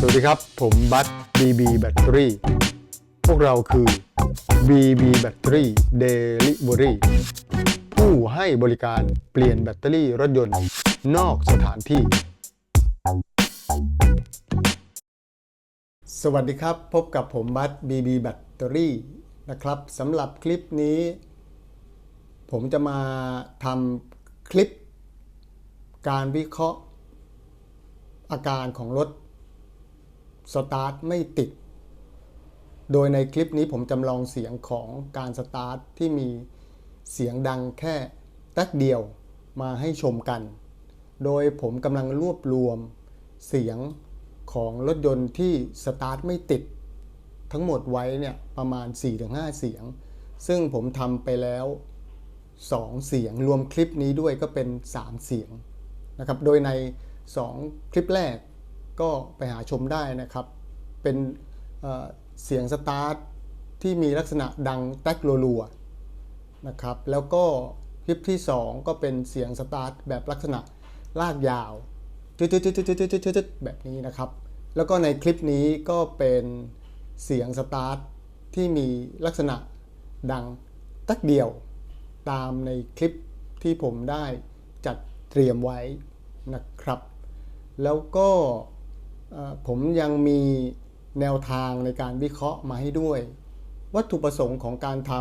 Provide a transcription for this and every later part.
สวัสดีครับ ผมบัต BB Battery พวกเราคือ BB Battery Delivery ผู้ให้บริการเปลี่ยนแบตเตอรี่รถยนต์ นอกสถานที่ สวัสดีครับ พบกับผมบัต BB Battery นะครับสำหรับคลิปนี้ ผมจะมาทำคลิป การวิเคราะห์ อาการของรถ สตาร์ทไม่ติด โดยในคลิปนี้ผมจำลองเสียงของการสตาร์ทที่มีเสียงดังแค่แต๊กเดียวมาให้ชมกัน โดยผมกำลังรวบรวมเสียงของรถยนต์ที่สตาร์ทไม่ติด ทั้งหมดไว้เนี่ยประมาณ 4-5 เสียง ซึ่งผมทำไปแล้ว 2 เสียงรวมคลิปนี้ด้วยก็เป็น 3 เสียงนะครับ โดยใน 2 คลิปแรก ก็ไปหาชมได้นะครับ เป็นเเสียงสตาร์ทที่มีลักษณะดังแต๊กรัวๆนะครับ แล้วก็คลิปที่ 2 ก็เป็นเสียงสตาร์ทแบบลักษณะลากยาวจุดๆๆๆๆแบบนี้นะครับ แล้วก็ในคลิปนี้ก็เป็นเสียงสตาร์ทที่มีลักษณะดังตักเดียวตามในคลิปที่ผมได้จัดเตรียมไว้นะครับ แล้วก็ ผมยังมีแนวทางในการวิเคราะห์มาให้ด้วย วัตถุประสงค์ของการท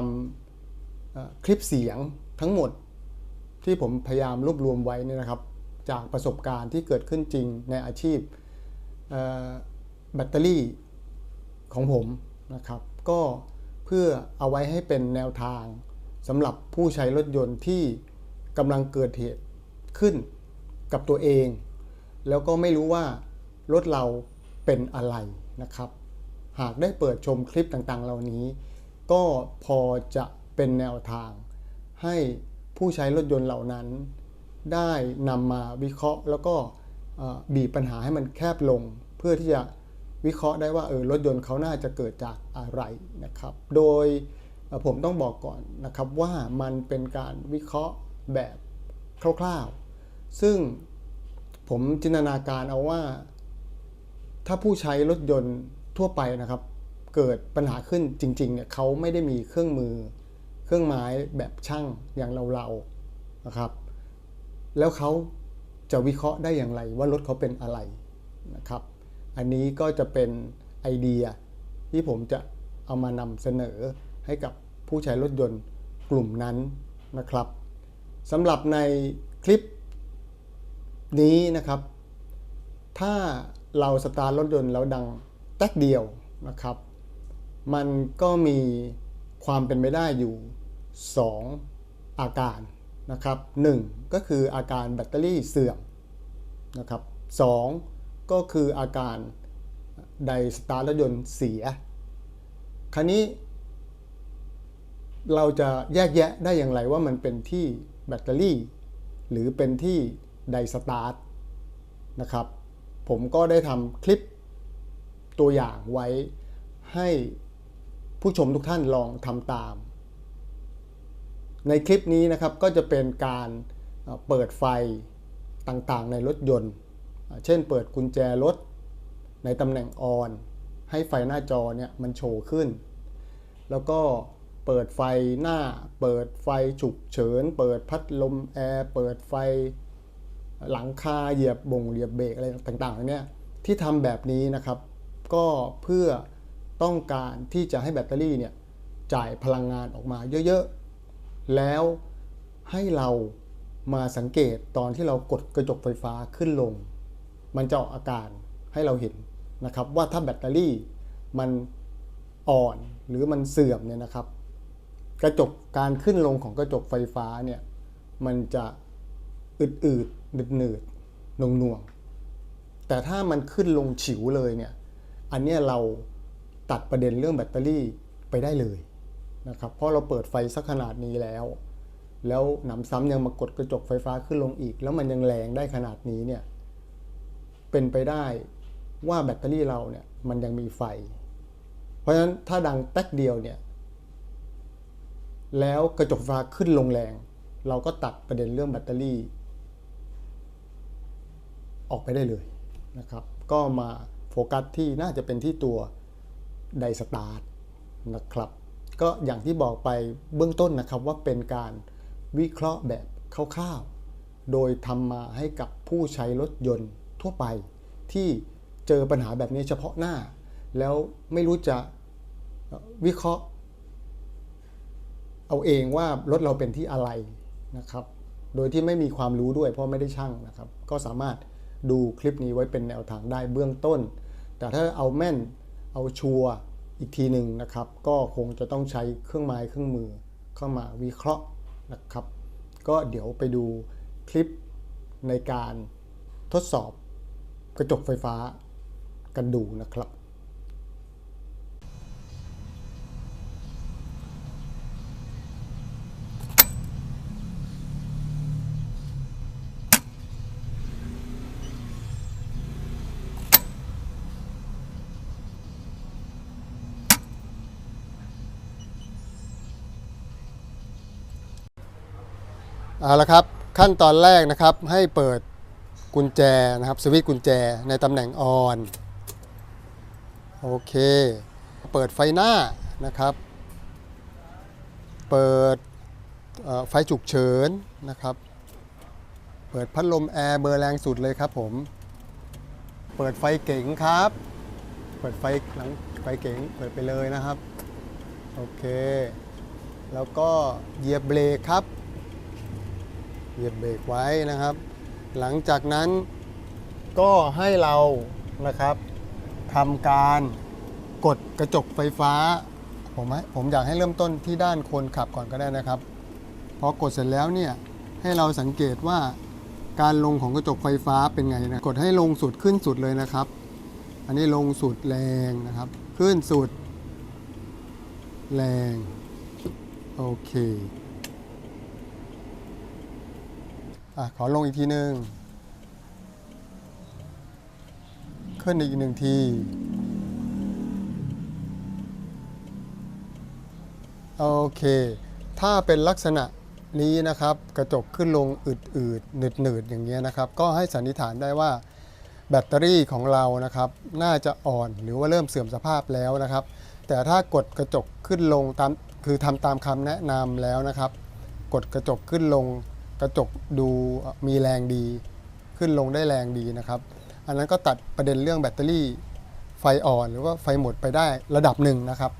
ำคลิปเสียงทั้งหมดที่ผมพยายามรวบรวมไว้นี่นะครับ จากประสบการณ์ที่เกิดขึ้นจริงในอาชีพแบตเตอรี่ของผมนะครับ ก็เพื่อเอาไว้ให้เป็นแนวทางสำหรับผู้ใช้รถยนต์ที่กำลังเกิดเหตุขึ้นกับตัวเอง แล้วก็ไม่รู้ว่า รถเราเป็นอะไรนะครับ หากได้เปิดชมคลิปต่างๆ เหล่านี้ ก็พอจะเป็นแนวทาง ให้ผู้ใช้รถยนต์เหล่านั้น ได้นำมาวิเคราะห์ แล้วก็บีบปัญหาให้มันแคบลง เพื่อที่จะวิเคราะห์ได้ว่าเออรถยนต์เขาน่าจะเกิดจากอะไรนะครับ โดยผมต้องบอกก่อนนะครับว่ามันเป็นการวิเคราะห์แบบคร่าวๆ ซึ่งผมจินตนาการเอาว่า ถ้าผู้ใช้รถยนต์ทั่วไปนะครับ เกิดปัญหาขึ้นจริงๆเนี่ยเขาไม่ได้มีเครื่องมือ เครื่องไม้แบบช่างอย่างเราๆนะครับ แล้วเขาจะวิเคราะห์ได้อย่างไรว่ารถเขาเป็นอะไรนะครับ อันนี้ก็จะเป็นไอเดียที่ผมจะเอามานำเสนอให้กับผู้ใช้รถยนต์กลุ่มนั้นนะครับสำหรับในคลิปนี้นะครับ ถ้า เราสตาร์ทรถยนต์แล้วดังแต๊กเดียวนะครับ มันก็มีความเป็นไปได้อยู่ 2 อาการนะครับ1ก็คืออาการแบตเตอรี่เสื่อมนะครับ2ก็คืออาการไดสตาร์ทรถยนต์เสีย คราวนี้ เราจะแยกแยะได้อย่างไรว่ามันเป็นที่แบตเตอรี่ หรือเป็นที่ไดสตาร์ทนะครับ ผมก็ได้ทำคลิปตัวอย่างไว้ให้ผู้ชมทุกท่านลองทำตาม ในคลิปนี้นะครับก็จะเป็นการเปิดไฟต่างๆ ในรถยนต์เอ่อเช่นเปิดกุญแจรถในตำแหน่งออน ให้ไฟหน้าจอเนี่ยมันโชว์ขึ้น แล้วก็เปิดไฟหน้า เปิดไฟฉุกเฉิน เปิดพัดลมแอร์ เปิดไฟ หลังคาเหยียบบ่งเหยียบเบรกอะไรต่างๆเนี่ยที่ทำแบบนี้นะครับ ก็เพื่อต้องการที่จะให้แบตเตอรี่เนี่ยจ่ายพลังงานออกมาเยอะๆ แล้วให้เรามาสังเกตตอนที่เรากดกระจกไฟฟ้าขึ้นลง มันจะออกอาการให้เราเห็นนะครับ ว่าถ้าแบตเตอรี่มันอ่อนหรือมันเสื่อมเนี่ยนะครับ กระจกการขึ้นลงของกระจกไฟฟ้าเนี่ยมันจะ อืดๆหนืดๆหน่วงๆแต่ถ้ามันขึ้นลงฉิวเลยเนี่ย อันนี้เราตัดประเด็นเรื่องแบตเตอรี่ไปได้เลยนะครับ เพราะเราเปิดไฟสักขนาดนี้แล้ว แล้วหนำซ้ำยังมากดกระจกไฟฟ้าขึ้นลงอีก แล้วมันยังแรงได้ขนาดนี้เนี่ย เป็นไปได้ว่าแบตเตอรี่เราเนี่ยมันยังมีไฟ เพราะฉะนั้นถ้าดังแต๊กเดียวเนี่ย แล้วกระจกไฟฟ้าขึ้นลงแรง เราก็ตัดประเด็นเรื่องแบตเตอรี่ ออกไปได้เลยนะครับ ก็มาโฟกัสที่น่าจะเป็นที่ตัวไดสตาร์ทนะครับ ก็อย่างที่บอกไปเบื้องต้นนะครับว่าเป็นการวิเคราะห์แบบคร่าวๆ โดยทำมาให้กับผู้ใช้รถยนต์ทั่วไป ที่เจอปัญหาแบบนี้เฉพาะหน้า แล้วไม่รู้จะวิเคราะห์ เอาเองว่ารถเราเป็นที่อะไรนะครับ โดยที่ไม่มีความรู้ด้วยเพราะไม่ได้ช่างนะครับ ก็สามารถ ดูคลิปนี้ไว้เป็นแนวทางได้เบื้องต้น แต่ถ้าเอาแม่นเอาชัวร์อีกทีหนึ่งนะครับ ก็คงจะต้องใช้เครื่องไม้เครื่องมือเข้ามาวิเคราะห์นะครับ ก็เดี๋ยวไปดูคลิปในการทดสอบกระจกไฟฟ้ากันดูนะครับ เอาละครับขั้นตอนแรกนะครับให้เปิดกุญแจนะครับสวิตช์กุญแจในตำแหน่งออนโอเค เปิดไฟหน้านะครับ เปิดไฟฉุกเฉินนะครับ เปิดพัดลมแอร์เบอร์แรงสุดเลยครับผม เปิดไฟเก๋งครับ เปิดไฟหลังไฟเก๋งเปิดไปเลยนะครับ โอเค แล้วก็เหยียบเบรกครับ เหยียบเบรกไว้นะครับ หลังจากนั้นก็ให้เรานะครับทำการกดกระจกไฟฟ้า ผมผมอยากให้เริ่มต้นที่ด้านคนขับก่อนก็ได้นะครับพอกดเสร็จแล้วเนี่ยให้เราสังเกตว่าการลงของกระจกไฟฟ้าเป็นไงนะกดให้ลงสุดขึ้นสุดเลยนะครับ อันนี้ลงสุดแรงนะครับ ขึ้นสุด แรง โอเค อขอลงอีกทีหนึ่งขึ้นอีกหนึ่งที โอเค ถ้าเป็นลักษณะนี้นะครับกระจกขึ้นลงอืดๆหนืดๆอย่างเงี้ยนะครับ ก็ให้สันนิษฐานได้ว่าแบตเตอรี่ของเรานะครับ น่าจะอ่อนหรือว่าเริ่มเสื่อมสภาพแล้วนะครับ แต่ถ้ากดกระจกขึ้นลงตามคือทำตามคำแนะนำแล้วนะครับ กดกระจกขึ้นลง กระจกดูมีแรงดี ขึ้นลงได้แรงดีนะครับ อันนั้นก็ตัดประเด็นเรื่องแบตเตอรี่ไฟอ่อนหรือว่าไฟหมดไปได้ระดับหนึ่งนะครับ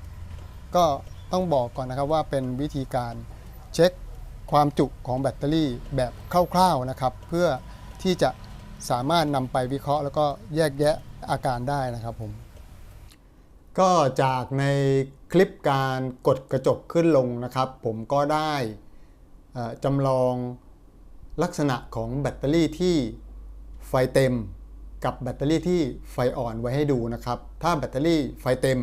ก็ต้องบอกก่อนนะครับว่าเป็นวิธีการเช็คความจุของแบตเตอรี่แบบคร่าวๆนะครับ เพื่อที่จะสามารถนำไปวิเคราะห์ แล้วก็แยกแยะอาการได้นะครับผมก็จากในคลิปการกดกระจกขึ้นลงนะครับ ผมก็ได้จำลอง ลักษณะของแบตเตอรี่ที่ไฟเต็ม กับแบตเตอรี่ที่ไฟอ่อนไว้ให้ดูนะครับ ถ้าแบตเตอรี่ไฟเต็ม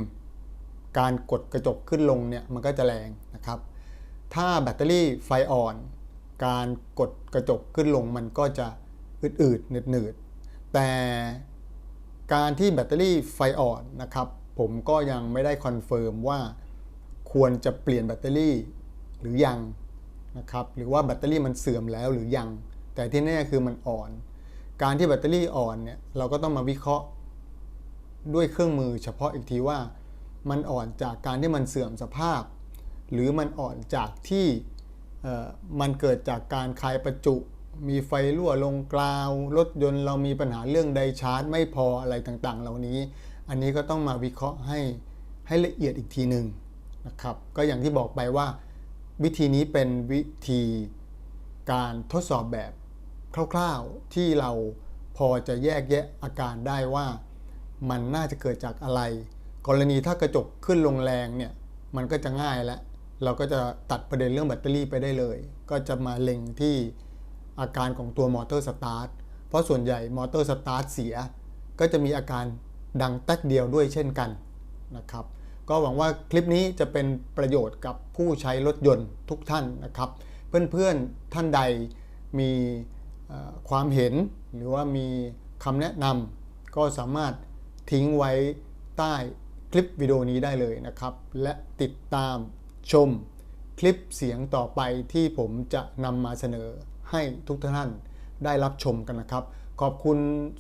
การกดกระจกขึ้นลงเนี่ยมันก็จะแรงนะครับ ถ้าแบตเตอรี่ไฟอ่อน การกดกระจกขึ้นลงมันก็จะอืดๆหนืดๆแต่การที่แบตเตอรี่ไฟอ่อนนะครับ ผมก็ยังไม่ได้คอนเฟิร์มว่าควรจะเปลี่ยนแบตเตอรี่หรือยัง นะครับหรือว่าแบตเตอรี่มันเสื่อมแล้วหรือยัง แต่ที่แน่คือมันอ่อน การที่แบตเตอรี่อ่อนเนี่ยเราก็ต้องมาวิเคราะห์ด้วยเครื่องมือเฉพาะอีกทีว่า มันอ่อนจากการที่มันเสื่อมสภาพ หรือมันอ่อนจากที่มันเกิดจากการคายประจุมีไฟรั่วลงกราว รถยนต์เรามีปัญหาเรื่องไดชาร์จ ไม่พออะไรต่างๆ เหล่านี้ อันนี้ก็ต้องมาวิเคราะห์ให้ให้ละเอียดอีกทีหนึ่งนะครับ ก็อย่างที่บอกไปว่า วิธีนี้เป็นวิธีการทดสอบแบบคร่าวๆ ที่เราพอจะแยกแยะอาการได้ว่า มันน่าจะเกิดจากอะไร กรณีถ้ากระจกขึ้นลงแรงเนี่ย มันก็จะง่ายแล้วเราก็จะตัดประเด็นเรื่องแบตเตอรี่ไปได้เลย ก็จะมาเล็งที่อาการของตัวมอเตอร์สตาร์ทเพราะส่วนใหญ่มอเตอร์สตาร์ทเสีย ก็จะมีอาการดังแต๊กเดียวด้วยเช่นกันนะครับ ก็หวังว่าคลิปนี้จะเป็นประโยชน์กับผู้ใช้รถยนต์ทุกท่านนะครับ เพื่อนๆท่านใดมีความเห็นหรือว่ามีคำแนะนำก็สามารถทิ้งไว้ใต้คลิปวิดีโอนี้ได้เลยนะครับ และติดตามชมคลิปเสียงต่อไปที่ผมจะนำมาเสนอให้ทุกท่านได้รับชมกันนะครับ ขอบคุณ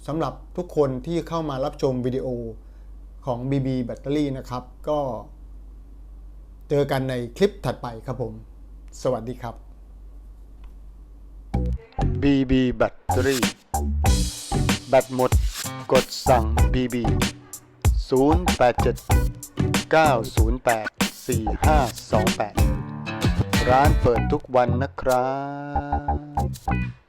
สำหรับทุกคนที่เข้ามารับชมวิดีโอ ของ BB แบตเตอรี่นะครับ ก็เจอกันในคลิปถัดไปครับผม สวัสดีครับ BB แบตเตอรี่แบตหมด กดสั่ง BB 087 908 4528 ร้านเปิดทุกวันนะครับ